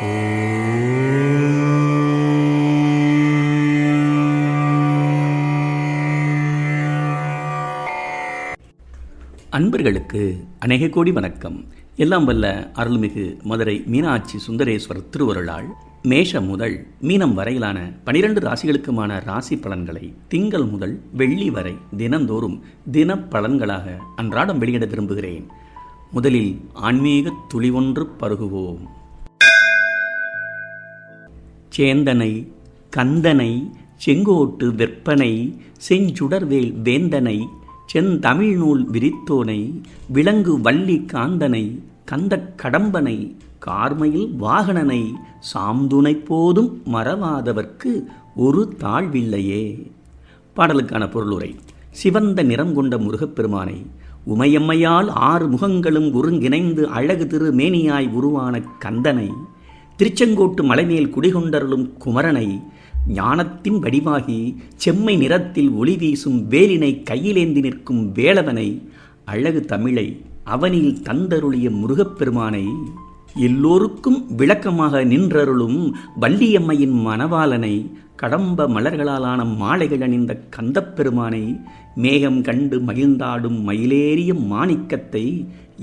அன்பர்களுக்கு அநேக கோடி வணக்கம். எல்லாம் வல்ல அருள்மிகு மதுரை மீனாட்சி சுந்தரேஸ்வரர் திருவருளால் மேஷம் முதல் மீனம் வரையிலான பனிரெண்டு ராசிகளுக்குமான ராசி பலன்களை திங்கள் முதல் வெள்ளி வரை தினந்தோறும் தின பலன்களாக அன்றாடம் வெளியிட விரும்புகிறேன். முதலில் ஆன்மீக துளி ஒன்று பருகுவோம். சேந்தனை கந்தனை செங்கோட்டு வெற்பனை செஞ்சுடர்வேல் வேந்தனை செந்தமிழ் நூல் விரித்தோனை விலங்கு வள்ளி காந்தனை கந்தக் கடம்பனை கார்மையில் வாகனனை சாம்துணை போதும் மறவாதவர்க்கு ஒரு தாழ்வில்லையே. பாடலுக்கான பொருளுரை சிவந்த நிறம் கொண்ட முருகப்பெருமானை உமையம்மையால் ஆறு முகங்களும் ஒருங்கிணைந்து அழகு திரு மேனியாய் உருவான கந்தனை திருச்செங்கோட்டு மலைமேல் குடிகொண்டருளும் குமரனை ஞானத்தின் வடிவாகி செம்மை நிறத்தில் ஒளி வீசும் வேலினை கையிலேந்தி நிற்கும் வேளவனை அழகு தமிழை அவனில் தந்தருளிய முருகப்பெருமானை எல்லோருக்கும் விளக்கமாக நின்றருளும் வள்ளியம்மையின் மணவாளனை கடம்ப மலர்களாலான மாலைகள் அணிந்த கந்தப்பெருமானை மேகம் கண்டு மகிழ்ந்தாடும் மயிலேறிய மாணிக்கத்தை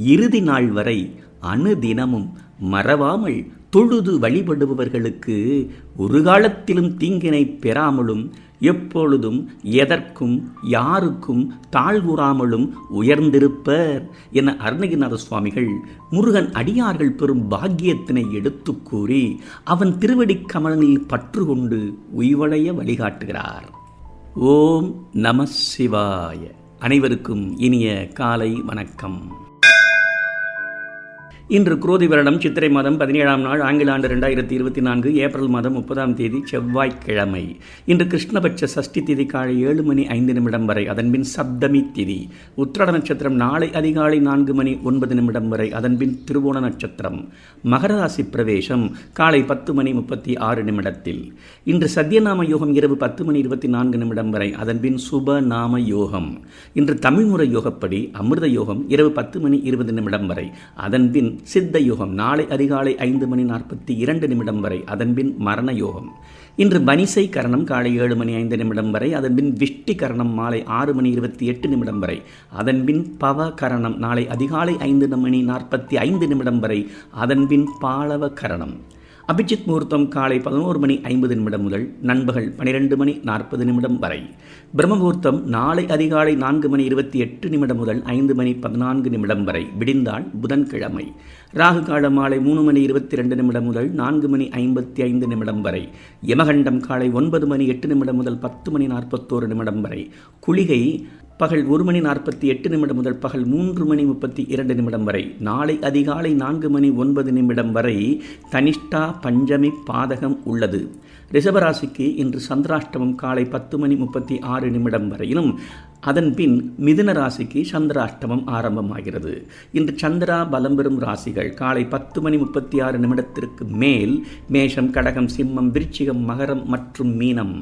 இறுதி நாள் வரை அணுதினமும் மறவாமல் தொழுது வழிபடுபவர்களுக்கு ஒரு காலத்திலும் தீங்கினை பெறாமலும் எப்பொழுதும் எதற்கும் யாருக்கும் தாழ்வுறாமலும் உயர்ந்திருப்பர் என அருணகிரிநாத சுவாமிகள் முருகன் அடியார்கள் பெறும் பாக்கியத்தினை எடுத்து கூறி அவன் திருவடிக் கமலங்களில் பற்று கொண்டு உய்வடைய வழிகாட்டுகிறார். ஓம் நம சிவாய. அனைவருக்கும் இனிய காலை வணக்கம். இன்று குரோதி வருடம் சித்திரை மாதம் பதினேழாம் நாள் ஆங்கில ஆண்டு ரெண்டாயிரத்தி இருபத்தி நான்கு ஏப்ரல் மாதம் முப்பதாம் தேதி செவ்வாய்க்கிழமை. இன்று கிருஷ்ணபட்ச சஷ்டி திதி காலை ஏழு மணி ஐந்து நிமிடம் வரை அதன்பின் சப்தமி திதி. உத்திராட நட்சத்திரம் நாளை அதிகாலை நான்கு மணி ஒன்பது நிமிடம் வரை அதன்பின் திருவோண நட்சத்திரம். மகரராசி பிரவேசம் காலை பத்து மணி முப்பத்தி ஆறு நிமிடத்தில். இன்று சத்யநாம யோகம் இரவு பத்து மணி இருபத்தி நான்கு நிமிடம் வரை அதன்பின் சுப நாம யோகம். இன்று தமிழ்முறை யோகப்படி அமிர்த யோகம் இரவு பத்து மணி இருபது நிமிடம் வரை அதன்பின் சித்த யோகம் நாளை அதிகாலை ஐந்து மணி நாற்பத்தி இரண்டு நிமிடம் வரை அதன்பின் மரண யோகம் இன்று பனிசை கரணம் காலை ஏழு மணி ஐந்து நிமிடம் வரை அதன்பின் விஷ்டி கரணம் மாலை ஆறு மணி இருபத்தி எட்டு நிமிடம் வரை அதன்பின் பவ கரணம் நாளை அதிகாலை ஐந்து மணி நாற்பத்தி ஐந்து நிமிடம் வரை அதன்பின் பாலவ கரணம். அபிஜித் முகூர்த்தம் காலை பதினோரு மணி ஐம்பது நிமிடம் முதல் நண்பகல் பனிரெண்டு மணி நாற்பது நிமிடம் வரை. பிரம்ம முகூர்த்தம் நாளை அதிகாலை நான்கு மணி இருபத்தி எட்டு நிமிடம் முதல் ஐந்து மணி பதினான்கு நிமிடம் வரை விடிந்தால் புதன்கிழமை. ராகு காலம் மாலை மூணு மணி இருபத்தி ரெண்டு நிமிடம் முதல் நான்கு மணி ஐம்பத்தி ஐந்து நிமிடம் வரை. யமகண்டம் காலை ஒன்பது மணி எட்டு நிமிடம் முதல் பத்து மணி நாற்பத்தோரு நிமிடம் வரை. குளிகை பகல் ஒரு மணி நாற்பத்தி எட்டு நிமிடம் முதல் பகல் மூன்று மணி முப்பத்தி இரண்டு நிமிடம் வரை நாளை அதிகாலை நான்கு மணி ஒன்பது நிமிடம் வரை தனிஷ்டா பஞ்சமி பாதகம் உள்ளது. ரிஷபராசிக்கு இன்று சந்திராஷ்டமம் காலை பத்து மணி முப்பத்தி ஆறு நிமிடம் வரையிலும் அதன் பின் மிதுன ராசிக்கு சந்திராஷ்டமம் ஆரம்பமாகிறது. இன்று சந்திரா பலம் பெறும் ராசிகள் காலை பத்து மணி முப்பத்தி ஆறு நிமிடத்திற்கு மேல் மேஷம் கடகம் சிம்மம் விருச்சிகம் மகரம் மற்றும் மீனம்.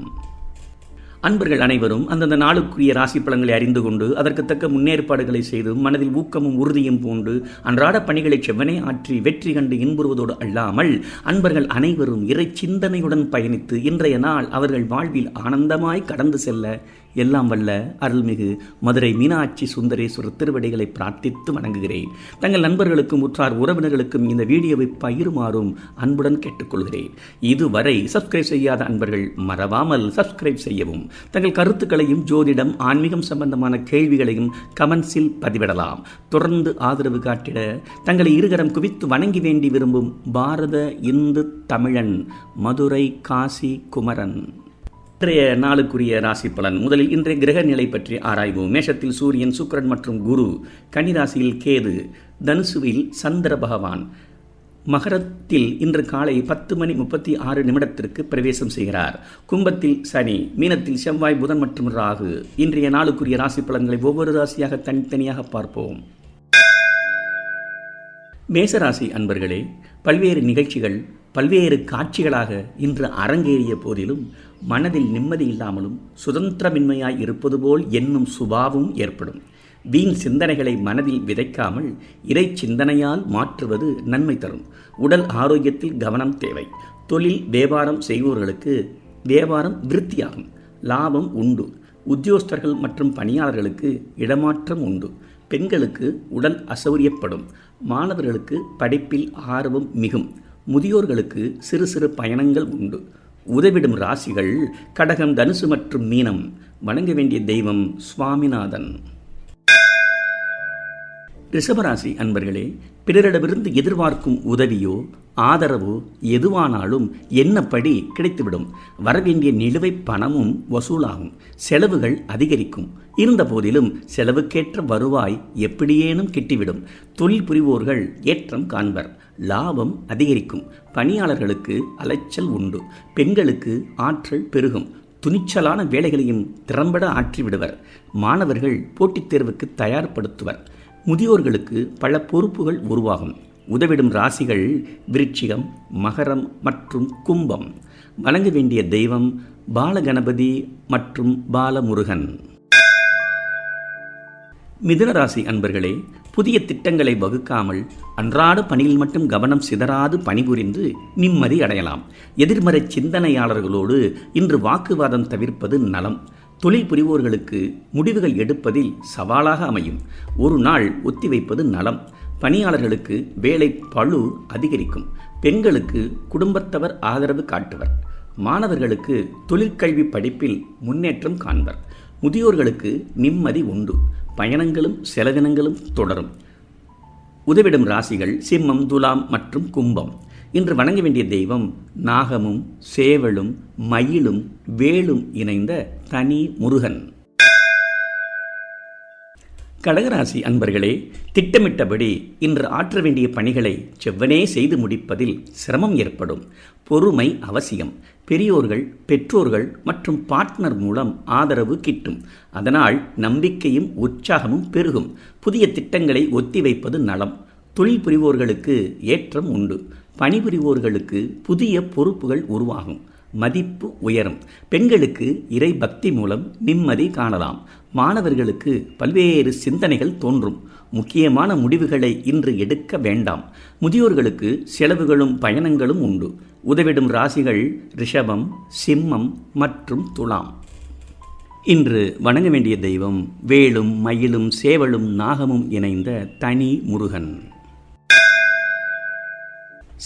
அன்பர்கள் அனைவரும் அந்தந்த நாளுக்குரிய ராசி பலன்களை அறிந்து கொண்டு அதற்கு தக்க முன்னேற்பாடுகளை செய்து மனதில் ஊக்கமும் உறுதியும் பூண்டு அன்றாட பணிகளை செவ்வனே ஆற்றி வெற்றி கண்டு இன்புறுவதோடு அல்லாமல் அன்பர்கள் அனைவரும் இறை சிந்தனையுடன் பயணித்து இன்றைய நாள் அவர்கள் வாழ்வில் ஆனந்தமாய் கடந்து செல்ல எல்லாம் வல்ல அருள்மிகு மதுரை மீனாட்சி சுந்தரேஸ்வரர் திருவடிகளை பிரார்த்தித்து வணங்குகிறேன். தங்கள் நண்பர்களுக்கும் உற்றார் உறவினர்களுக்கும் இந்த வீடியோவை பகிருமாறும் அன்புடன் கேட்டுக்கொள்கிறேன். இதுவரை சப்ஸ்கிரைப் செய்யாத அன்பர்கள் மறவாமல் சப்ஸ்கிரைப் செய்யவும். தங்கள் கருத்துக்களையும் ஜோதிடம் ஆன்மீகம் சம்பந்தமான கேள்விகளையும் கமெண்ட்ஸில் பதிவிடலாம். தொடர்ந்து ஆதரவு காட்டிட தங்களை இருகரம் குவித்து வணங்கி வேண்டி விரும்பும் பாரத இந்து தமிழன் மதுரை காசி குமரன் இன்றைய நாளுக்குரிய ராசி பலன். முதலில் இன்றைய கிரக நிலை பற்றி ஆராய்வோம். மேஷத்தில் சூரியன் சுக்கரன் மற்றும் குரு. கன்னிராசியில் கேது. தனுசுவில் சந்திர பகவான். மகரத்தில் இன்று காலை பத்து மணி முப்பத்தி ஆறு நிமிடத்திற்கு பிரவேசம் செய்கிறார். கும்பத்தில் சனி. மீனத்தில் செவ்வாய் புதன் மற்றும் ராகு. இன்றைய நாளுக்குரிய ராசி பலன்களை ஒவ்வொரு ராசியாக தனித்தனியாக பார்ப்போம். மேசராசி அன்பர்களே பல்வேறு நிகழ்ச்சிகள் பல்வேறு காட்சிகளாக இன்று அரங்கேறிய போதிலும் மனதில் நிம்மதி இல்லாமலும் சுதந்திரமின்மையாய் இருப்பது போல் என்னும் சுபாவும் ஏற்படும். வீண் சிந்தனைகளை மனதில் விதைக்காமல் இறை சிந்தனையால் மாற்றுவது நன்மை தரும். உடல் ஆரோக்கியத்தில் கவனம் தேவை. தொழில் வியாபாரம் செய்வோர்களுக்கு வியாபாரம் விருத்தியாகும். லாபம் உண்டு. உத்தியோகஸ்தர்கள் மற்றும் பணியாளர்களுக்கு இடமாற்றம் உண்டு. பெண்களுக்கு உடல் அசௌரியப்படும் மாணவர்களுக்கு படிப்பில் ஆர்வம் மிகும். முதியோர்களுக்கு சிறு சிறு பயணங்கள் உண்டு. உதவிடும் ராசிகள் கடகம் தனுசு மற்றும் மீனம். வணங்க வேண்டிய தெய்வம் சுவாமிநாதன். ரிஷபராசி அன்பர்களே பிறரிடமிருந்து எதிர்பார்க்கும் உதவியோ ஆதரவோ எதுவானாலும் என்னப்படி கிடைத்துவிடும். வரவேண்டிய நிலுவை பணமும் வசூலாகும். செலவுகள் அதிகரிக்கும். இருந்த போதிலும் செலவுக்கேற்ற வருவாய் எப்படியேனும் கிட்டிவிடும். தொழில் புரிவோர்கள் ஏற்றம் காண்பர். லாபம் அதிகரிக்கும். பணியாளர்களுக்கு அலைச்சல் உண்டு. பெண்களுக்கு ஆற்றல் பெருகும். துணிச்சலான வேலைகளையும் திறம்பட ஆற்றிவிடுவர். மாணவர்கள் போட்டித் தேர்வுக்கு தயார்படுத்துவர். முதியோர்களுக்கு பல பொறுப்புகள் உருவாகும். உதவிடும் ராசிகள் விருட்சிகம் மகரம் மற்றும் கும்பம். வணங்க வேண்டிய தெய்வம் பாலகணபதி மற்றும் பாலமுருகன். மிதுன ராசி அன்பர்களே புதிய திட்டங்களை வகுக்காமல் அன்றாட பணியில் மட்டும் கவனம் சிதறாது பணிபுரிந்து நிம்மதி அடையலாம். எதிர்மறை சிந்தனையாளர்களோடு இன்று வாக்குவாதம் தவிர்ப்பது நலம். தொழில் புரிவோர்களுக்கு முடிவுகள் எடுப்பதில் சவாலாக அமையும். ஒரு நாள் ஒத்திவைப்பது நலம். பணியாளர்களுக்கு வேலை பழு அதிகரிக்கும். பெண்களுக்கு குடும்பத்தவர் ஆதரவு காட்டுவர். மாணவர்களுக்கு தொழிற்கல்வி படிப்பில் முன்னேற்றம் காண்பர். முதியோர்களுக்கு நிம்மதி உண்டு. பயணங்களும் செலவினங்களும் தொடரும். உதவிடும் ராசிகள் சிம்மம் துலாம் மற்றும் கும்பம். இன்று வணங்க வேண்டிய தெய்வம் நாகமும் சேவலும் மயிலும் வேலும் இணைந்த தனி முருகன். கடகராசி அன்பர்களே திட்டமிட்டபடி இன்று ஆற்ற வேண்டிய பணிகளை செவ்வனே செய்து முடிப்பதில் சிரமம் ஏற்படும். பொறுமை அவசியம். பெரியோர்கள் பெற்றோர்கள் மற்றும் பார்ட்னர் மூலம் ஆதரவு கிட்டும். அதனால் நம்பிக்கையும் உற்சாகமும் பெருகும். புதிய திட்டங்களை ஒத்திவைப்பது நலம். தொழில் புரிவோர்களுக்கு ஏற்றம் உண்டு. பணிபுரிவோர்களுக்கு புதிய பொறுப்புகள் உருவாகும். மதிப்பு உயரும். பெண்களுக்கு இறை பக்தி மூலம் நிம்மதி காணலாம். மாணவர்களுக்கு பல்வேறு சிந்தனைகள் தோன்றும். முக்கியமான முடிவுகளை இன்று எடுக்க வேண்டாம். முதியோர்களுக்கு செலவுகளும் பயணங்களும் உண்டு. உதவிடும் ராசிகள் ரிஷபம் சிம்மம் மற்றும் துலாம். இன்று வணங்க வேண்டிய தெய்வம் வேலும் மயிலும் சேவலும் நாகமும் இணைந்த தனி முருகன்.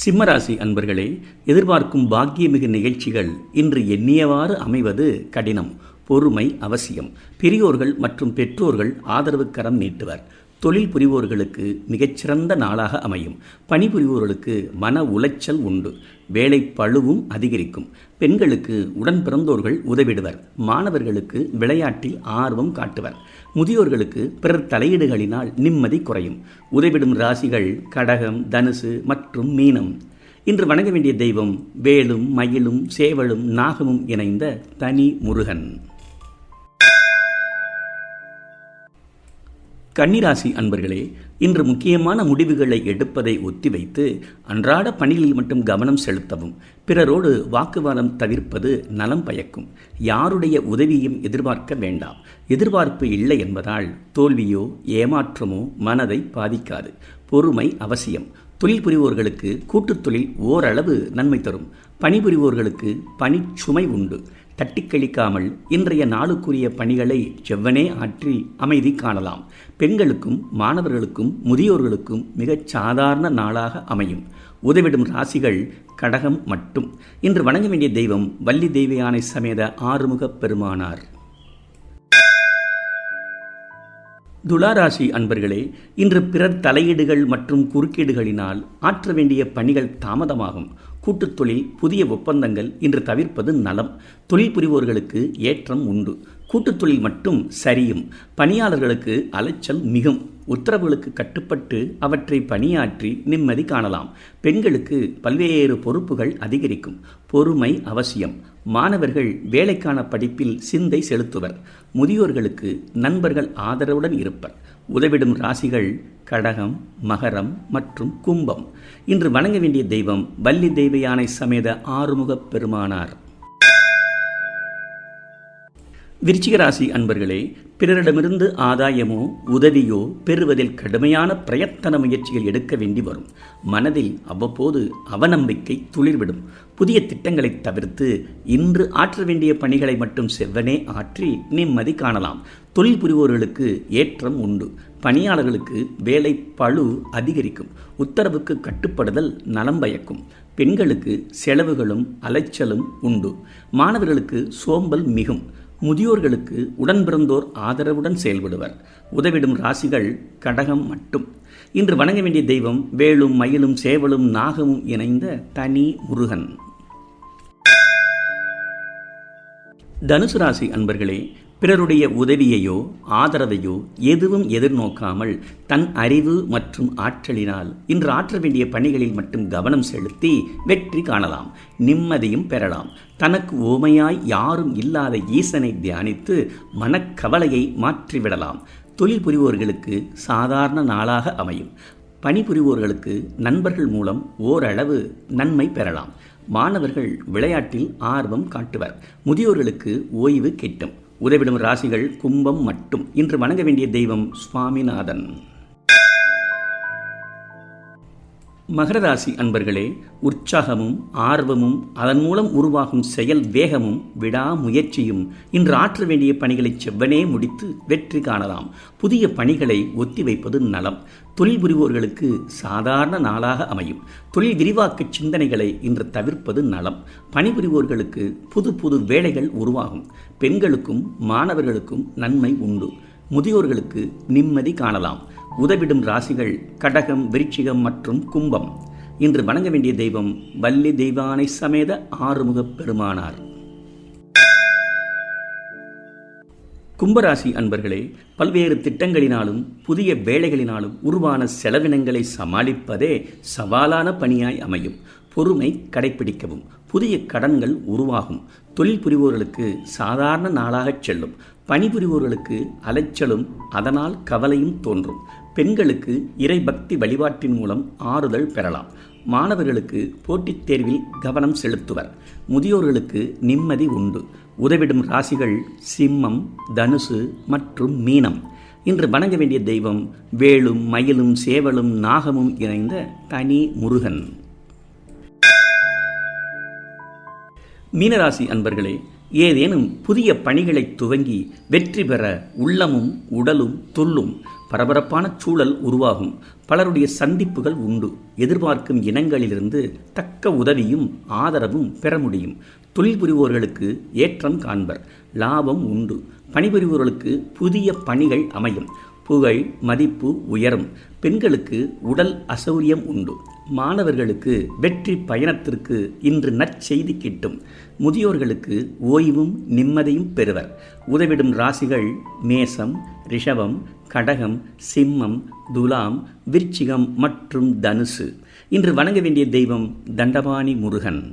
சிம்மராசி அன்பர்களே எதிர்பார்க்கும் பாக்கியமிகு நிகழ்ச்சிகள் இன்று எண்ணியவாறு அமைவது கடினம். பொறுமை அவசியம். பெரியோர்கள் மற்றும் பெற்றோர்கள் ஆதரவு கரம் நீட்டுவர். தொழில் புரிவோர்களுக்கு மிகச்சிறந்த நாளாக அமையும். பணிபுரிவோர்களுக்கு மன உளைச்சல் உண்டு. வேலை பழுவும் அதிகரிக்கும். பெண்களுக்கு உடன் பிறந்தோர்கள் உதவிடுவர். மாணவர்களுக்கு விளையாட்டில் ஆர்வம் காட்டுவர். முதியோர்களுக்கு பிறர் தலையீடுகளினால் நிம்மதி குறையும். உதவிடும் ராசிகள் கடகம் தனுசு மற்றும் மீனம். இன்று வணங்க வேண்டிய தெய்வம் வேலும் மயிலும் சேவலும் நாகமும் இணைந்த தனி முருகன். கன்னிராசி அன்பர்களே இன்று முக்கியமான முடிவுகளை எடுப்பதை ஒத்திவைத்து அன்றாட பணிகளில் மட்டும் கவனம் செலுத்தவும் பிறரோடு வாக்குவாதம் தவிர்ப்பது நலம் பயக்கும். யாருடைய உதவியும் எதிர்பார்க்க வேண்டாம். எதிர்பார்ப்பு இல்லை என்பதால் தோல்வியோ ஏமாற்றமோ மனதை பாதிக்காது. பொறுமை அவசியம். தொழில் புரிவோர்களுக்கு கூட்டுத் தொழில் ஓரளவு நன்மை தரும். பணிபுரிவோர்களுக்கு பணிச்சுமை உண்டு. தட்டி கழிக்காமல் இன்றைய நாளுக்குரிய பணிகளை செவ்வனே ஆற்றி அமைதி காணலாம். பெண்களுக்கும் மாணவர்களுக்கும் முதியோர்களுக்கும் மிகச் சாதாரண நாளாக அமையும். உதவிடும் ராசிகள் கடகம் மட்டும். இன்று வணங்க வேண்டிய தெய்வம் வள்ளி தெய்வயானை சமேத ஆறுமுகப் பெருமானார். துளாராசி அன்பர்களே இன்று பிறர் தலையீடுகள் மற்றும் குறுக்கீடுகளினால் ஆற்ற வேண்டிய பணிகள் தாமதமாகும். கூட்டுத் தொழில் புதிய ஒப்பந்தங்கள் இன்று தவிர்ப்பது நலம். தொழில் புரிவோர்களுக்கு ஏற்றம் உண்டு. கூட்டுத் தொழில் மட்டும் சரியும். பணியாளர்களுக்கு அலைச்சல் மிகும். உத்தரவுகளுக்கு கட்டுப்பட்டு அவற்றை பணியாற்றி நிம்மதி காணலாம். பெண்களுக்கு பல்வேறு பொறுப்புகள் அதிகரிக்கும். பொறுமை அவசியம். மாணவர்கள் வேலைக்கான படிப்பில் சிந்தை செலுத்துவர். முதியோர்களுக்கு நண்பர்கள் ஆதரவுடன் இருப்பர். உதவிடும் ராசிகள் கடகம் மகரம் மற்றும் கும்பம். இன்று வணங்க வேண்டிய தெய்வம் வள்ளி தெய்வ யானை சமேத ஆறுமுகப் பெருமானார். விருச்சிகராசி அன்பர்களே பிறரிடமிருந்து ஆதாயமோ உதவியோ பெறுவதில் கடுமையான பிரயத்தன முயற்சிகள் எடுக்க வேண்டி வரும். மனதில் அவ்வப்போது அவநம்பிக்கை துளிர்விடும். புதிய திட்டங்களை தவிர்த்து இன்று ஆற்ற வேண்டிய பணிகளை மட்டும் செவ்வனே ஆற்றி நிம்மதி காணலாம். தொழில் புரிவோர்களுக்கு ஏற்றம் உண்டு. பணியாளர்களுக்கு வேலை பழு அதிகரிக்கும். உத்தரவுக்கு கட்டுப்படுதல் நலம் பயக்கும். பெண்களுக்கு செலவுகளும் அலைச்சலும் உண்டு. மாணவர்களுக்கு சோம்பல் மிகும். முதியோர்களுக்கு உடன்பிறந்தோர் ஆதரவுடன் செயல்படுவர். உதவிடும் ராசிகள் கடகம் மட்டும். இன்று வணங்க வேண்டிய தெய்வம் வேலும் மயிலும் சேவலும் நாகமும் இணைந்த தனி முருகன். தனுசு ராசி அன்பர்களே பிறருடைய உதவியையோ ஆதரவையோ எதுவும் எதிர்நோக்காமல் தன் அறிவு மற்றும் ஆற்றலினால் இன்று ஆற்ற வேண்டிய பணிகளில் மட்டும் கவனம் செலுத்தி வெற்றி காணலாம் நிம்மதியும் பெறலாம். தனக்கு ஓமையாய் யாரும் இல்லாத ஈசனை தியானித்து மனக்கவலையை மாற்றிவிடலாம். தொழில் புரிவோர்களுக்கு சாதாரண நாளாக அமையும். பணிபுரிவோர்களுக்கு நண்பர்கள் மூலம் ஓரளவு நன்மை பெறலாம். மாணவர்கள் விளையாட்டில் ஆர்வம் காட்டுவர். முதியோர்களுக்கு ஓய்வு கிட்டும். உதவிடும் ராசிகள் கும்பம் மட்டும். இன்று வணங்க வேண்டிய தெய்வம் சுவாமிநாதன். மகரராசி அன்பர்களே உற்சாகமும் ஆர்வமும் அதன் மூலம் உருவாகும் செயல் வேகமும் விடாமுயற்சியும் இன்று ஆற்ற வேண்டிய பணிகளை செவ்வனே முடித்து வெற்றி காணலாம். புதிய பணிகளை ஒத்திவைப்பது நலம். தொழில் புரிவோர்களுக்கு சாதாரண நாளாக அமையும். தொழில் விரிவாக்க சிந்தனைகளை இன்று தவிர்ப்பது நலம். பணிபுரிவோர்களுக்கு புது புது வேலைகள் உருவாகும். பெண்களுக்கும் மாணவர்களுக்கும் நன்மை உண்டு. முதியோர்களுக்கு நிம்மதி காணலாம். உதவிடும் ராசிகள் கடகம் விருச்சிகம் மற்றும் கும்பம். இன்று வணங்க வேண்டிய தெய்வம் வள்ளி தெய்வானை சமேத ஆறுமுகப் பெருமானார். கும்பராசி அன்பர்களே பல்வேறு திட்டங்களினாலும் புதிய வேலைகளினாலும் உருவான செலவினங்களை சமாளிப்பதே சவாலான பணியாய் அமையும். பொறுமை கடைபிடிக்கவும் புதிய கடன்கள் உருவாகும். தொழில் புரிவோர்களுக்கு சாதாரண நாளாகச் செல்லும். பணிபுரிவோர்களுக்கு அலைச்சலும் அதனால் கவலையும் தோன்றும். பெண்களுக்கு இறைபக்தி வழிபாட்டின் மூலம் ஆறுதல் பெறலாம். மாணவர்களுக்கு போட்டித் தேர்வில் கவனம் செலுத்துவர். முதியோர்களுக்கு நிம்மதி உண்டு. உதவிடும் ராசிகள் சிம்மம் தனுசு மற்றும் மீனம். இன்று வணங்க வேண்டிய தெய்வம் வேலும் மயிலும் சேவலும் நாகமும் இணைந்த தனி முருகன். மீனராசி அன்பர்களே ஏதேனும் புதிய பணிகளை துவங்கி வெற்றி பெற உள்ளமும் உடலும் துள்ளும் பரபரப்பான சூழல் உருவாகும். பலருடைய சந்திப்புகள் உண்டு. எதிர்பார்க்கும் இனங்களிலிருந்து தக்க உதவியும் ஆதரவும் பெற முடியும். தொழில் புரிவோர்களுக்கு ஏற்றம் காண்பர். லாபம் உண்டு. பணிபுரிவோர்களுக்கு புதிய பணிகள் அமையும். புகழ் மதிப்பு உயரும். பெண்களுக்கு உடல் அசௌரியம் உண்டு. மாணவர்களுக்கு வெற்றி பயணத்திற்கு இன்று நற்செய்தி கிட்டும். முதியோர்களுக்கு ஓய்வும் நிம்மதியும் பெறுவர். உதவிடும் ராசிகள் மேசம் ரிஷபம் கடகம் சிம்மம் துலாம் விருச்சிகம் மற்றும் தனுசு. இன்று வணங்க வேண்டிய தெய்வம் தண்டபாணி முருகன்.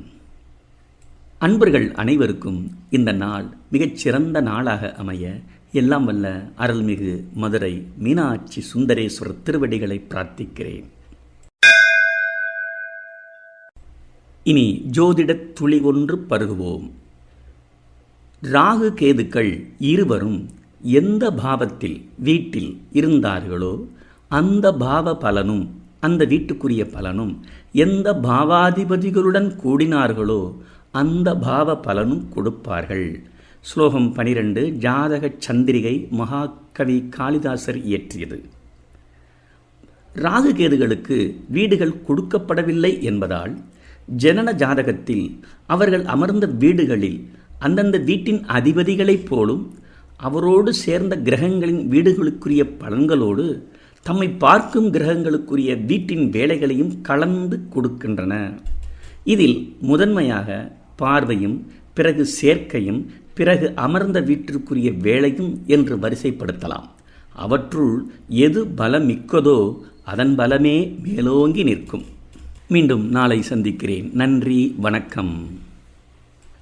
அன்பர்கள் அனைவருக்கும் இந்த நாள் மிகச்சிறந்த நாளாக அமைய எல்லாம் வல்ல அருள்மிகு மதுரை மீனாட்சி சுந்தரேஸ்வரர் திருவடிகளை பிரார்த்திக்கிறேன். இனி ஜோதிடத் துளி ஒன்று பருகுவோம். ராகு கேதுக்கள் இருவரும் எந்த பாவத்தில் வீட்டில் இருந்தார்களோ அந்த பாவ பலனும் அந்த வீட்டுக்குரிய பலனும் எந்த பாவாதிபதிகளுடன் கூடினார்களோ அந்த பாவ பலனும் கொடுப்பார்கள். ஸ்லோகம் பனிரெண்டு ஜாதக சந்திரிகை மகாகவி காளிதாசர் இயற்றியது. ராகுகேதுகளுக்கு வீடுகள் கொடுக்கப்படவில்லை என்பதால் ஜனன ஜாதகத்தில் அவர்கள் அமர்ந்த வீடுகளில் அந்தந்த வீட்டின் அதிபதிகளைப் போலும் அவரோடு சேர்ந்த கிரகங்களின் வீடுகளுக்குரிய பலன்களோடு தம்மை பார்க்கும் கிரகங்களுக்குரிய வீட்டின் வேலைகளையும் கலந்து கொடுக்கின்றன. இதில் முதன்மையாக பார்வையும் பிறகு சேர்க்கையும் பிறகு அமர்ந்த வீட்டிற்குரிய வேலையும் என்று வரிசைப்படுத்தலாம். அவற்றுள் எது பலமிக்கதோ அதன் பலமே மேலோங்கி நிற்கும். மீண்டும் நாளை சந்திக்கிறேன். நன்றி வணக்கம்.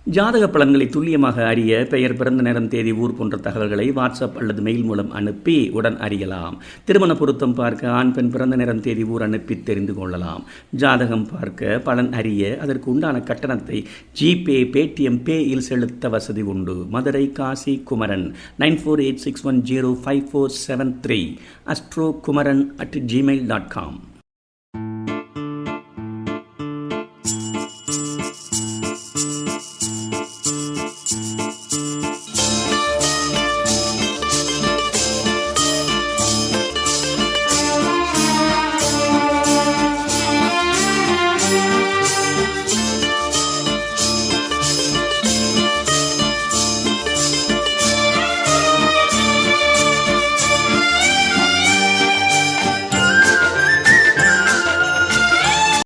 ஜாதக பலன்களை துல்லியமாக அறிய பெயர் பிறந்த நேரம் தேதி ஊர் போன்ற தகவல்களை வாட்ஸ்அப் அல்லது மெயில் மூலம் அனுப்பி உடன் அறியலாம். திருமண பொருத்தம் பார்க்க ஆண் பெண் பிறந்த நேரம் தேதி ஊர் அனுப்பி தெரிந்து கொள்ளலாம். ஜாதகம் பார்க்க பலன் அறிய அதற்கு உண்டான கட்டணத்தை ஜிபே பேடிஎம் பேயில் செலுத்த வசதி உண்டு. Madurai Kasi Kumaran nine four eight six one zero five four seven three astro Kumaran at Gmail dot com